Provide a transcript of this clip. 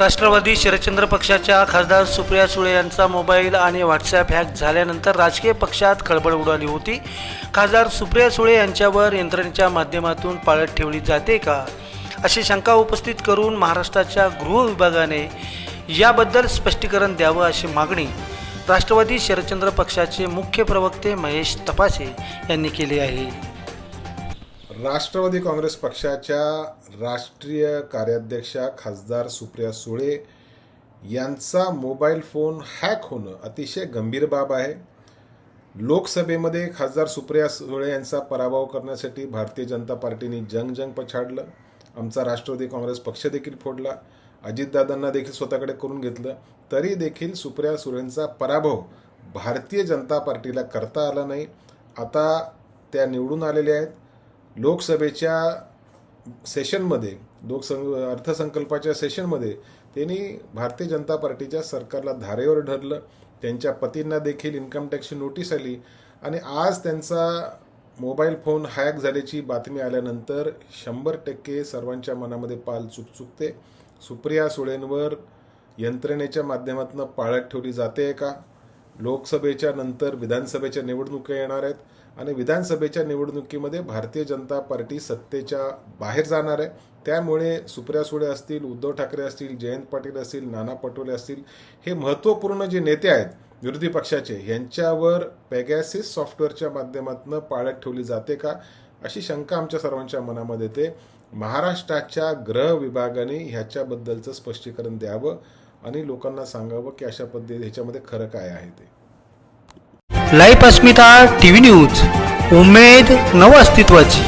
राष्ट्रवादी शरदचंद्र पक्षाच्या खासदार सुप्रिया सुळे यांचा मोबाईल आणि व्हॉट्सॲप हॅक झाल्यानंतर राजकीय पक्षात खळबळ उडाली होती. खासदार सुप्रिया सुळे यांच्यावर यंत्रणेच्या माध्यमातून पाळत ठेवली जाते का? अशी शंका उपस्थित करून महाराष्ट्राच्या गृह विभागाने याबद्दल स्पष्टीकरण द्यावं अशी मागणी राष्ट्रवादी शरदचंद्र पक्षाचे मुख्य प्रवक्ते महेश तपासे यांनी केली आहे. राष्ट्रवादी काँग्रेस पक्षाच्या राष्ट्रीय कार्याध्यक्षा खासदार सुप्रिया सुळे यांचा मोबाईल फोन हॅक होणं अतिशय गंभीर बाब आहे. लोकसभेमध्ये खासदार सुप्रिया सुळे यांचा पराभव करण्यासाठी भारतीय जनता पार्टीने जंग जंग पछाडलं. आमचा राष्ट्रवादी काँग्रेस पक्ष देखील फोडला. अजितदादांना देखील स्वतःकडे करून घेतलं. तरी देखील सुप्रिया सुळेंचा पराभव भारतीय जनता पार्टीला करता आला नाही. आता त्या निवडून आलेल्या आहेत. लोकसभेच्या सेशनमध्ये लोकसं अर्थसंकल्पाच्या सेशनमध्ये त्यांनी भारतीय जनता पार्टीच्या सरकारला धारेवर धरलं. त्यांच्या पतींना देखील इन्कम टॅक्सची नोटीस आली. आणि आज त्यांचा मोबाईल फोन हॅक झाल्याची बातमी आल्यानंतर शंभर टक्के सर्वांच्या मनामध्ये पाल चुकचुकते सुप्रिया सुळेंवर यंत्रणेच्या माध्यमातून पाळत ठेवली जाते का? लोकसभेच्या नंतर विधानसभेच्या निवडणुका येणार आहेत आणि विधानसभेच्या निवडणुकीमध्ये भारतीय जनता पार्टी सत्तेच्या बाहेर जाणार आहे. त्यामुळे सुप्रिया सुळे असतील उद्धव ठाकरे असतील जयंत पाटील असतील नाना पटोले असतील हे महत्त्वपूर्ण जे नेते आहेत विरोधी पक्षाचे यांच्यावर पॅगॅसिस सॉफ्टवेअरच्या माध्यमातून पाळत ठेवली जाते का? अशी शंका आमच्या सर्वांच्या मनामध्ये येते. महाराष्ट्राच्या गृह विभागाने ह्याच्याबद्दलचं स्पष्टीकरण द्यावं. आणि लोकांना सांगावं की अशा पद्धती ह्याच्यामध्ये खरं काय आहे ते. Live Asmita T V news. उमेद नव अस्तित्वाची